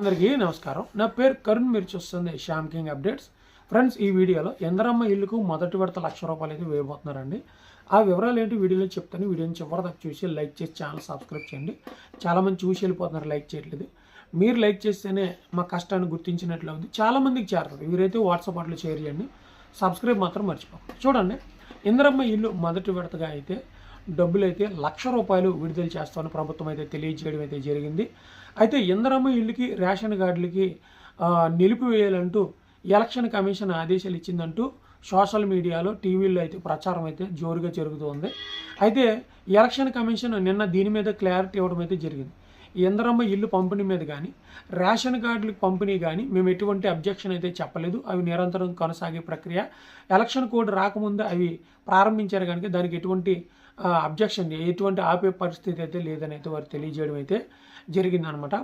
అందరికీ నమస్కారం. నా పేరు కరుణ్ మీరు చూస్తుంది శ్యామ్ కింగ్ అప్డేట్స్. ఫ్రెండ్స్ ఈ వీడియోలో ఎందరమ్మ ఇల్లుకు మొదటి విడత లక్ష రూపాయలు అయితే వేయబోతున్నారండి. ఆ వివరాలు ఏంటి వీడియోలో చెప్తాను. వీడియోని చివరి దాకా చూసి లైక్ చేసి ఛానల్ సబ్స్క్రైబ్ చేయండి. చాలామంది చూసి వెళ్ళిపోతున్నారు లైక్ చేయట్లేదు. మీరు లైక్ చేస్తేనే మా కష్టాన్ని గుర్తించినట్లు అవుతుంది చాలామందికి చేరుతుంది వీరైతే వాట్సాప్ అట్లా షేర్ చేయండి. సబ్స్క్రైబ్ మాత్రం మర్చిపోకండి. చూడండి ఇందరమ్మ ఇల్లు మొదటి విడతగా అయితే డబ్బులు అయితే లక్ష రూపాయలు విడుదల చేస్తామని ప్రభుత్వం అయితే తెలియజేయడం అయితే జరిగింది. అయితే ఇందరమ్మ ఇల్లుకి రేషన్ కార్డులకి నిలిపివేయాలంటూ ఎలక్షన్ కమిషన్ ఆదేశాలు ఇచ్చిందంటూ సోషల్ మీడియాలో టీవీల్లో అయితే ప్రచారం అయితే జోరుగా జరుగుతుంది. అయితే ఎలక్షన్ కమిషన్ నిన్న దీని మీద క్లారిటీ ఇవ్వడం అయితే జరిగింది. ఇందరమ్మ ఇల్లు పంపిణీ మీద కానీ రేషన్ కార్డులకు పంపిణీ కానీ మేము ఎటువంటి అబ్జెక్షన్ అయితే చెప్పలేదు. అవి నిరంతరం కొనసాగే ప్రక్రియ. ఎలక్షన్ కోడ్ రాకముందు అవి ప్రారంభించారు కనుక దానికి ఎటువంటి అబ్జెక్షన్ ఎటువంటి ఆపే పరిస్థితి అయితే లేదని అయితే వారు తెలియజేయడం అయితే జరిగిందనమాట.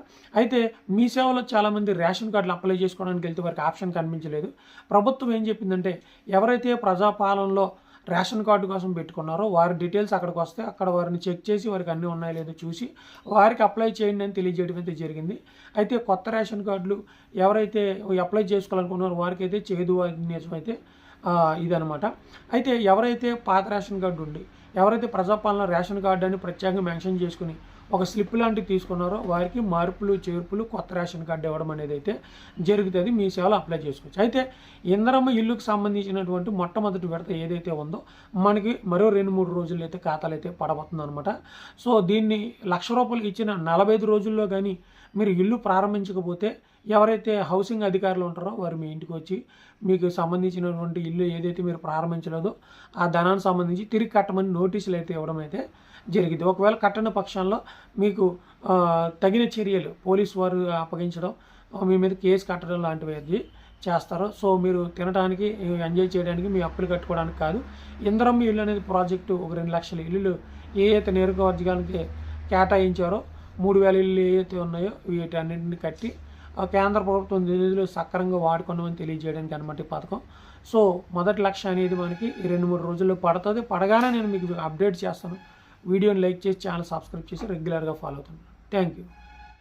అయితే మీ సేవలో చాలామంది రేషన్ కార్డులు అప్లై చేసుకోవడానికి వెళ్తే వారికి ఆప్షన్ కనిపించలేదు. ప్రభుత్వం ఏం చెప్పిందంటే ఎవరైతే ప్రజాపాలనలో రేషన్ కార్డు కోసం పెట్టుకున్నారో వారి డీటెయిల్స్ అక్కడికి వస్తే అక్కడ వారిని చెక్ చేసి వారికి అన్నీ ఉన్నాయో లేదో చూసి వారికి అప్లై చేయండి అని తెలియజేయడం అయితే జరిగింది. అయితే కొత్త రేషన్ కార్డులు ఎవరైతే అప్లై చేసుకోవాలనుకున్నారో వారికి అయితే చేదు నిజమైతే అయితే ఇదనమాట అయితే ఎవరైతే పాత రేషన్ కార్డు ఉండి ఎవరైతే ప్రజాపాలన రేషన్ కార్డు అని ప్రత్యేకంగా మెన్షన్ చేసుకుని ఒక స్లిప్ లాంటివి తీసుకున్నారో వారికి మార్పులు చేర్పులు కొత్త రేషన్ కార్డు ఇవ్వడం అనేది అయితే జరుగుతుంది. మీ సేవలో అప్లై చేసుకోవచ్చు. అయితే ఇందరమ్మ ఇల్లుకు సంబంధించినటువంటి మొట్టమొదటి విడత ఏదైతే ఉందో మనకి మరో రెండు మూడు రోజుల్లో అయితే ఖాతాలు అయితే పడబోతుంది అనమాట సో దీన్ని లక్ష రూపాయలు ఇచ్చిన నలభై ఐదు రోజుల్లో కానీ మీరు ఇల్లు ప్రారంభించకపోతే ఎవరైతే హౌసింగ్ అధికారులు ఉంటారో వారు మీ ఇంటికి వచ్చి మీకు సంబంధించినటువంటి ఇల్లు ఏదైతే మీరు ప్రారంభించలేదో ఆ ధనానికి సంబంధించి తిరిగి కట్టమని నోటీసులు అయితే ఇవ్వడం అయితే జరిగింది. ఒకవేళ కట్టని పక్షంలో మీకు తగిన చర్యలు పోలీసు వారు అప్పగించడం మీ మీద కేసు కట్టడం లాంటివి అది చేస్తారు సో మీరు తినడానికి ఎంజాయ్ చేయడానికి మీ అప్పులు కట్టుకోవడానికి కాదు ఇందరం ఇల్లు అనేది ప్రాజెక్టు ఒక రెండు లక్షల ఇల్లులు ఏ అయితే నియోజకవర్గానికి కేటాయించారో మూడు వేల ఇల్లు ఏవైతే ఉన్నాయో వీటన్నింటిని కట్టి కేంద్ర ప్రభుత్వం నిధులు సక్రమంగా వాడుకున్నామని తెలియజేయడానికి అనమాట ఈ పథకం. సో మొదటి లక్ష్యం అనేది మనకి రెండు మూడు రోజుల్లో పడుతుంది. పడగానే నేను మీకు అప్డేట్ చేస్తాను. వీడియోని లైక్ చేసి ఛానల్ సబ్స్క్రైబ్ చేసి రెగ్యులర్గా ఫాలో అవుతాను. Thank you